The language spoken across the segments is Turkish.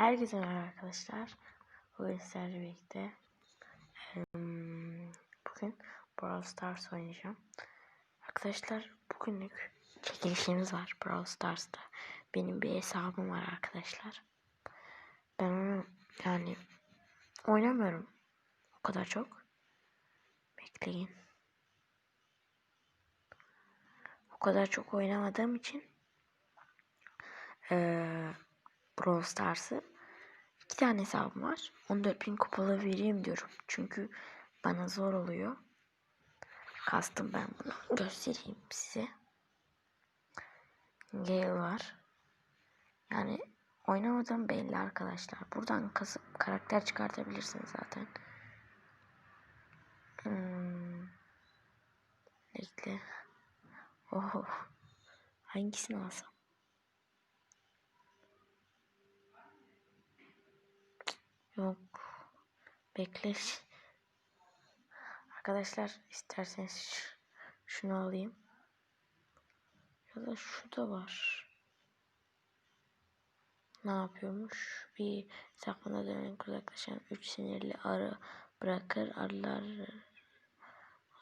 Herkese merhaba arkadaşlar. Bugün sizlerle birlikte bugün Brawl Stars oynayacağım. Arkadaşlar bugünlük çekilişimiz var Brawl Stars'ta. Benim bir hesabım var arkadaşlar. Ben onu yani oynamıyorum o kadar çok. Bekleyin. O kadar çok oynamadığım için eee Brawl Stars'ı. İki tane hesabım var. 14.000 kupalı vereyim diyorum. Çünkü bana zor oluyor. Kastım ben bunu göstereyim size. Gale var. Yani oynamadığım belli arkadaşlar. Buradan kasıp karakter çıkartabilirsiniz zaten. Hmm. Bekle. Oh. Hangisini alsam? Yok. Bekle. Arkadaşlar isterseniz şunu alayım. Ya da şu da var. Ne yapıyormuş? Bir sakmana dönerek uzaklaşan üç sinirli arı bırakır. Arılar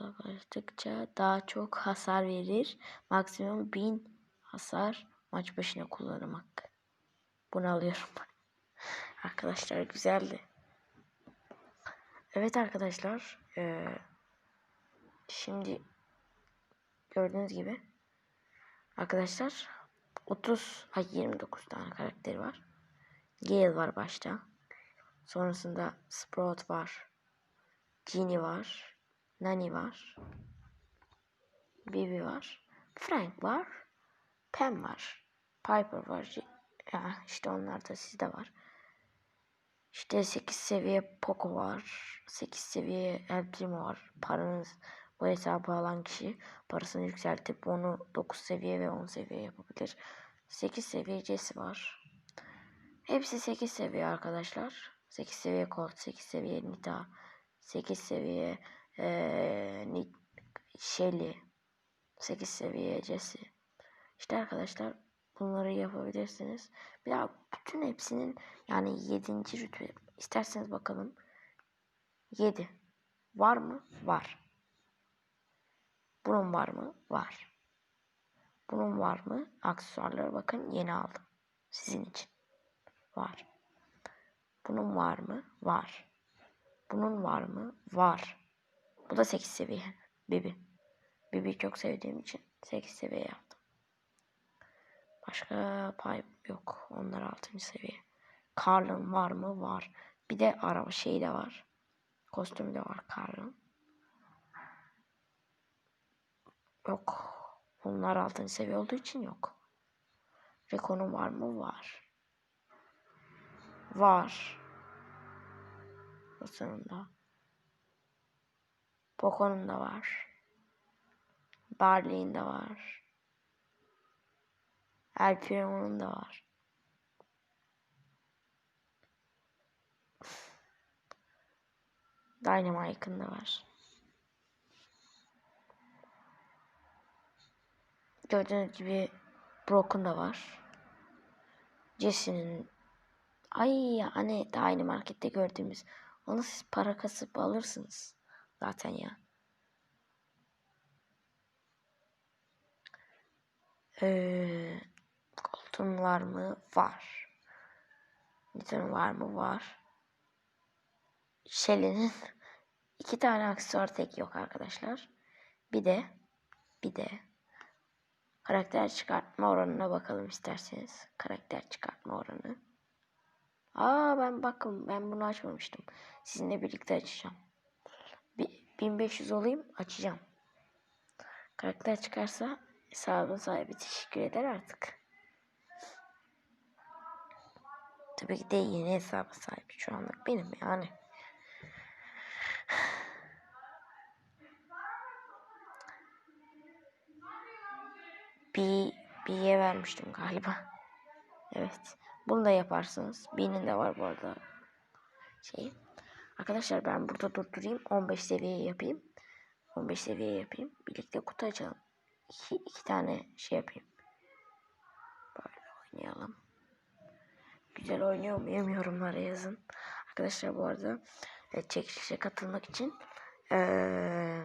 uzaklaştıkça daha çok hasar verir. Maksimum 1000 hasar maç başına kullanmak. Bunu alıyorum. Arkadaşlar güzeldi. Evet arkadaşlar. eee, şimdi gördüğünüz gibi arkadaşlar 30 ay 29 tane karakteri var. Gale var başta. Sonrasında Sprout var. Ginny var. Nani var. Bibi var. Frank var. Pam var. Piper var. Ya işte onlar da sizde var. İşte 8 seviye Poco var. 8 seviye El Primo var. Paranız bu hesabı alan kişi parasını yükseltip onu 9 seviye ve 10 seviye yapabilir. 8 seviye Jesse var. Hepsi 8 seviye arkadaşlar. 8 seviye Colt, 8 seviye Nita, 8 seviye ee, Ni- Shelly, 8 seviye Jesse. İşte arkadaşlar bunları yapabilirsiniz. Bir daha bütün hepsinin yani 7. rütbe isterseniz bakalım. 7. Var mı? Var. Bunun var mı? Var. Bunun var mı? Aksesuarları bakın yeni aldım. Sizin için. Var. Bunun var mı? Var. Bunun var mı? Var. Bu da 8 seviye. Bibi. Bibi'yi çok sevdiğim için 8 seviye yaptım. Başka pay yok. Onlar 6. seviye. Carl'ın var mı? Var. Bir de araba şeyi de var. Kostümü de var Carl'ın. Yok. Bunlar 6. seviye olduğu için yok. Reko'nun var mı? Var. Var. Bu sonunda. Poco'nun da var. Barley'in de var. El Primo'nun da var. Dynamite'ın da var. Gördüğünüz gibi Brock'un da var. Jesse'nin Ay ya hani daha aynı markette gördüğümüz. Onu siz para kasıp alırsınız. Zaten ya. Ee, Colton var mı? Var. Newton var mı? Var. Shelly'nin iki tane aksesuar tek yok arkadaşlar. Bir de bir de karakter çıkartma oranına bakalım isterseniz. Karakter çıkartma oranı. Aa ben bakın ben bunu açmamıştım. Sizinle birlikte açacağım. Bir, 1500 olayım açacağım. Karakter çıkarsa hesabın sahibi teşekkür eder artık. Tabii ki de yeni hesabın sahibi şu anlık benim yani. Bir B'ye vermiştim galiba. Evet. Bunu da yaparsınız. B'nin de var bu arada. Şey. Arkadaşlar ben burada durdurayım. 15 seviye yapayım. 15 seviye yapayım. Birlikte kutu açalım. İki, iki tane şey yapayım. Böyle oynayalım. Güzel oynuyor muyum yorumlara yazın. Arkadaşlar bu arada e, çekilişe katılmak için eee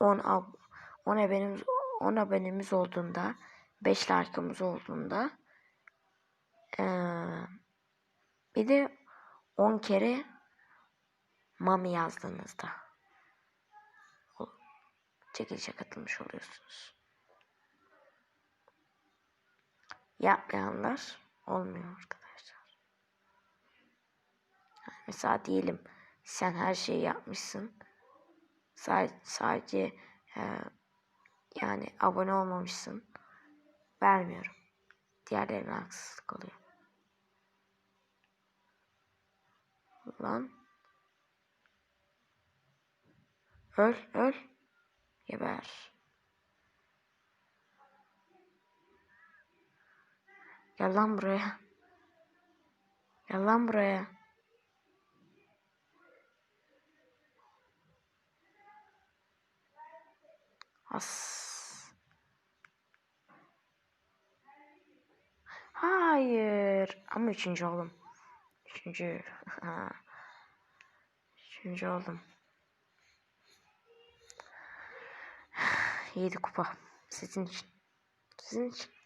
10 ab 10 abonemiz 10 abonemiz olduğunda 5 like'ımız olduğunda eee bir de 10 kere mami yazdığınızda çekilişe katılmış oluyorsunuz. Yapmayanlar olmuyor arkadaşlar. Yani mesela diyelim sen her şeyi yapmışsın. Sadece, sadece e, yani abone olmamışsın. Vermiyorum. Diğerlerine haksızlık oluyor. Lan. Öl, öl. Geber. Gel lan buraya. Gel lan buraya. As. Hayır. Ama üçüncü oldum. Üçüncü. Üçüncü oldum. Yedi kupa. Sizin için. Sizin için.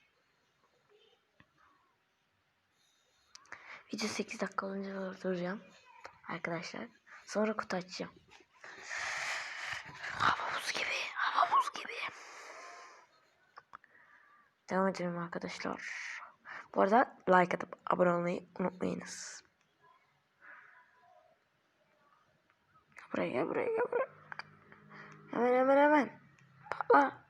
Video 8 dakika olunca durduracağım. Arkadaşlar. Sonra kutu açacağım. Hava buz gibi. Hava buz gibi. Devam edelim arkadaşlar. Bu arada like atıp abone olmayı unutmayınız. Buraya gel buraya gel buraya. Hemen hemen hemen. Patla.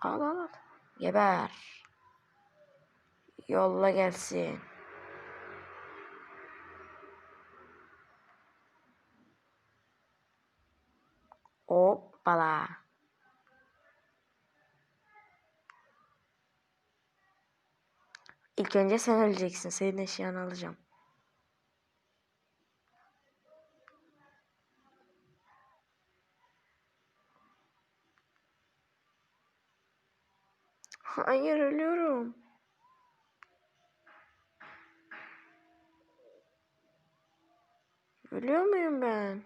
Al al al. Geber. Yolla gelsin. Hoppala. İlk önce sen öleceksin. Senin eşyanı alacağım. Hayır ölüyorum. Ölüyor muyum ben?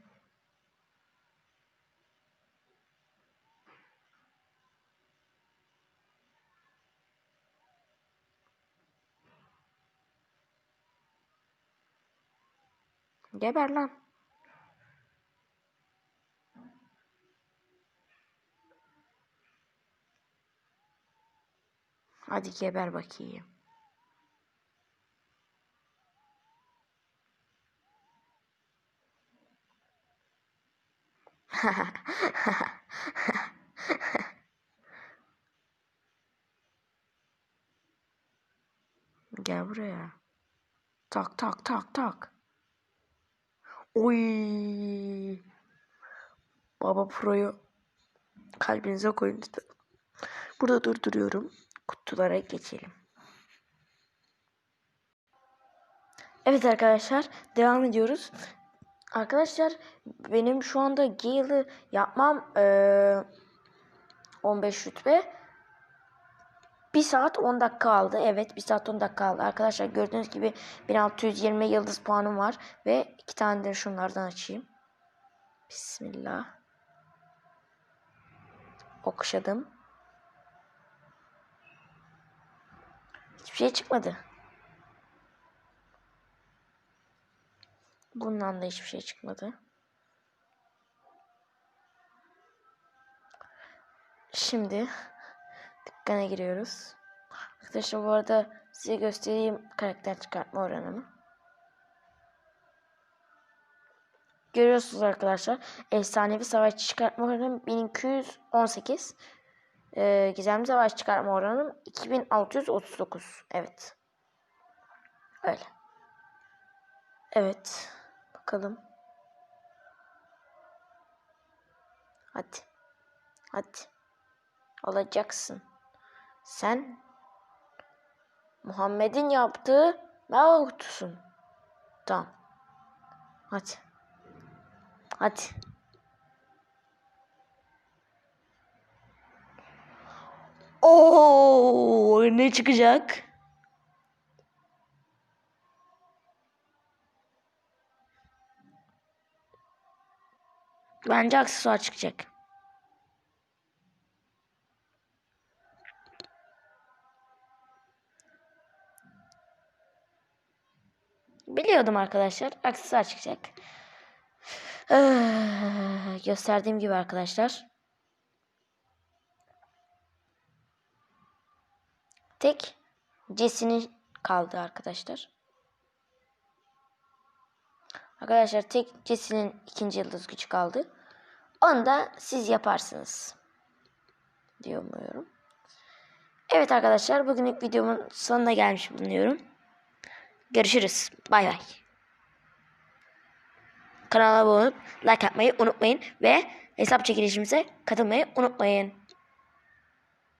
Geber lan. Hadi geber bakayım. Gel buraya. Tak tak tak tak. Oy. Baba Pro'yu kalbinize koyun lütfen. Burada durduruyorum. Kutulara geçelim. Evet arkadaşlar devam ediyoruz. Arkadaşlar benim şu anda Gale'ı yapmam eee 15 rütbe. 1 saat 10 dakika aldı. Evet 1 saat 10 dakika aldı. Arkadaşlar gördüğünüz gibi 1620 yıldız puanım var. Ve iki tane de şunlardan açayım. Bismillah. Okşadım. Hiçbir şey çıkmadı. Bundan da hiçbir şey çıkmadı. Şimdi dükkana giriyoruz. Arkadaşlar bu arada size göstereyim karakter çıkartma oranımı. Görüyorsunuz arkadaşlar. Efsanevi savaşçı çıkartma oranım 1218. Ee, gizemli savaş çıkartma oranım 2639. Evet. Öyle. Evet. Bakalım. Hadi. Hadi. Olacaksın. Sen Muhammed'in yaptığı mevtusun. Tamam. Hadi. Hadi. Oo, ne çıkacak? Bence aksesuar çıkacak. Biliyordum arkadaşlar. Aksesuar çıkacak. Ah, Gösterdiğim gibi arkadaşlar. Tek Jesse'nin kaldı arkadaşlar. Arkadaşlar tek Jesse'nin ikinci yıldız gücü kaldı. Onu da siz yaparsınız. Diye umuyorum. Evet arkadaşlar bugünlük videomun sonuna gelmiş bulunuyorum. Görüşürüz. Bay bay. Kanala abone olup like atmayı unutmayın ve hesap çekilişimize katılmayı unutmayın.